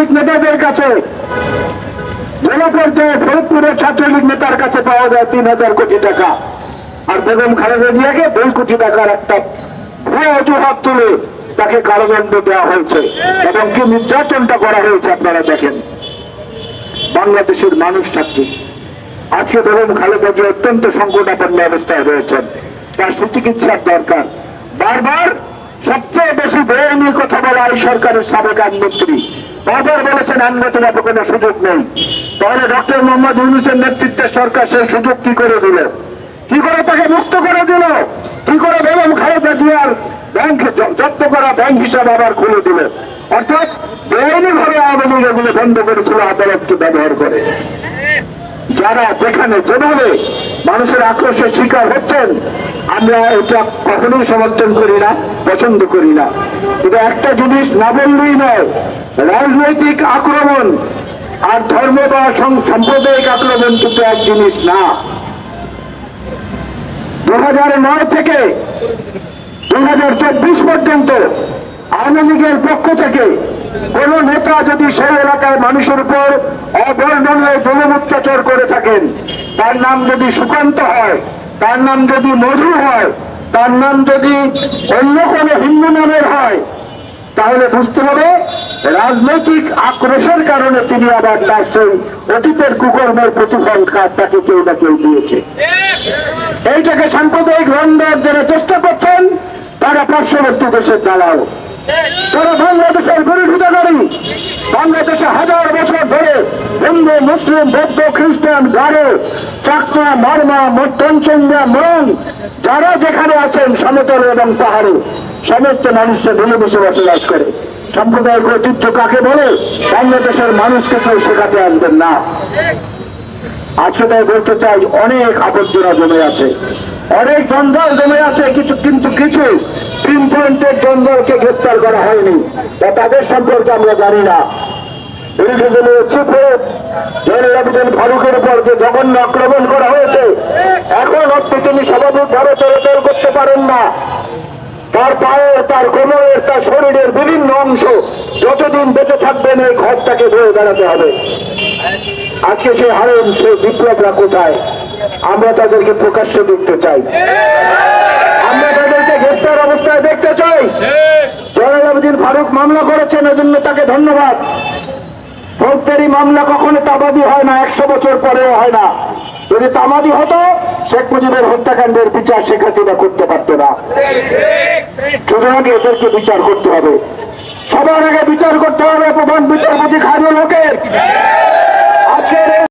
ছাত্রলীগ নেতাদের কাছে জেলা পর্যায়ে ফরিদপুরের ছাত্রলীগ নেতার কাছে পাওয়া যায় তিন হাজার কোটি টাকা। আর বেগম খালেদা জিয়াকে দুই কোটি টাকার একটা ভুয়া অজুহাত তুলে তাকে কারাদণ্ড দেওয়া হয়েছে এবং কি নির্যাতনটা করা হয়েছে আপনারা দেখেন। বাংলাদেশের মানুষ থাকছে আজকে বেগম খালেদা জিয়া অত্যন্ত সংকটাপন্ন অবস্থায় রয়েছেন। তার সুচিকিৎসার দরকার। বারবার সবচেয়ে বেশি নিয়ে কথা এই সরকারের সাবেক আইনমন্ত্রী। বারবার বলেছেন আইনগতভাবে কোনো সুযোগ নেই। তাহলে ডক্টর মোহাম্মদ ইউনুসের নেতৃত্বের সরকার সেই সুযোগ কি করে দিল? কি করে তাকে মুক্ত করে দিল? কি করে বেগম খালেদা জিয়ার ব্যাংক জব্দ করা ব্যাংক হিসাব আবার খুলে দিল? অর্থাৎ বেআইনি ভাবে আওয়ামী লীগ এগুলো বন্ধ করেছিল আদালতকে ব্যবহার করে। যারা যেখানে যেভাবে মানুষের আক্রোশের শিকার হচ্ছেন, আমরা এটা কখনোই সমর্থন করি না, পছন্দ করি না। কিন্তু একটা জিনিস না বললেই নয়, রাজনৈতিক আক্রমণ আর ধর্ম বা সাম্প্রদায়িক আক্রমণ কিন্তু এক জিনিস না। দু থেকে দু হাজার চব্বিশ পর্যন্ত আওয়ামী লীগের পক্ষ থেকে কোন নেতা যদি সেই এলাকায় মানুষের উপর অবর্ণনায় জুলুম অত্যাচার করে থাকেন, তার নাম যদি সুকান্ত হয়, তার নাম যদি মধু হয়, তার নাম যদি অন্য কোনো হিন্দু নামের হয়, তাহলে বুঝতে হবে রাজনৈতিক আক্রোশের কারণে তিনি আবার তার অতীতের কুকর্মের প্রতিফল খাত তাকে কেউ না কেউ দিয়েছে। এইটাকে সাম্প্রদায়িক রন্ধের যারা চেষ্টা করছেন, তারা পার্শ্ববর্তী দেশের দালাল। তারা বাংলাদেশের বিরোধিতাকারী বাংলাদেশে হাজার বছর ধরে হিন্দু, মুসলিম, বৌদ্ধ, খ্রিস্টান, গারো, চাকমা, মারমা মধ্যঞ্চঙ্গা মন যারা যেখানে আছেন, সমতল এবং পাহাড়ে, সমস্ত মানুষের মিলেমিশে বসবাস করে। সাম্প্রদায়িক ঐতিহ্য কাকে বলে? বাংলাদেশের মানুষকে কেউ শেখাতে আসবেন না। আজকে তাই বলতে চাই, অনেক আবর্জনা জমে আছে। অনেক জঞ্জাল জমে আছে, কিছু কিন্তু কিছু তিন পয়েন্টের জঞ্জালকে গ্রেপ্তার করা হয়নি বা তাদের সম্পর্কে আমরা জানি না। ফারুকের উপর যে জঘন্য আক্রমণ করা হয়েছে, এখন অব্দি তিনি স্বাভাবিকভাবে চলাচল করতে পারেন না। তার পায়ের, তার কোমরের, তার শরীরের বিভিন্ন অংশ যতদিন বেঁচে থাকবেন এই ঘরটাকে ধরে বেড়াতে হবে। আজকে সে হারেন সে বিপ্লবরা কোথায়? আমরা তাদেরকে প্রকাশ্যে দেখতে চাই। আমরা তাদেরকে গ্রেপ্তার অবস্থায় দেখতে চাই। জয়নাল আবেদিন ফারুক মামলা করেছেন এজন্য তাকে ধন্যবাদ। ফৌজদারি মামলা কখনো তাবাদি হয় না একশো বছর পরেও হয় না। যদি তামাদি হতো শেখ মুজিবের হত্যাকাণ্ডের বিচার শেখ হাসিনা করতে পারতো না। সুতরাং এদেরকে বিচার করতে হবে। সবার আগে বিচার করতে হবে প্রধান বিচারপতি খায়রুল হকের।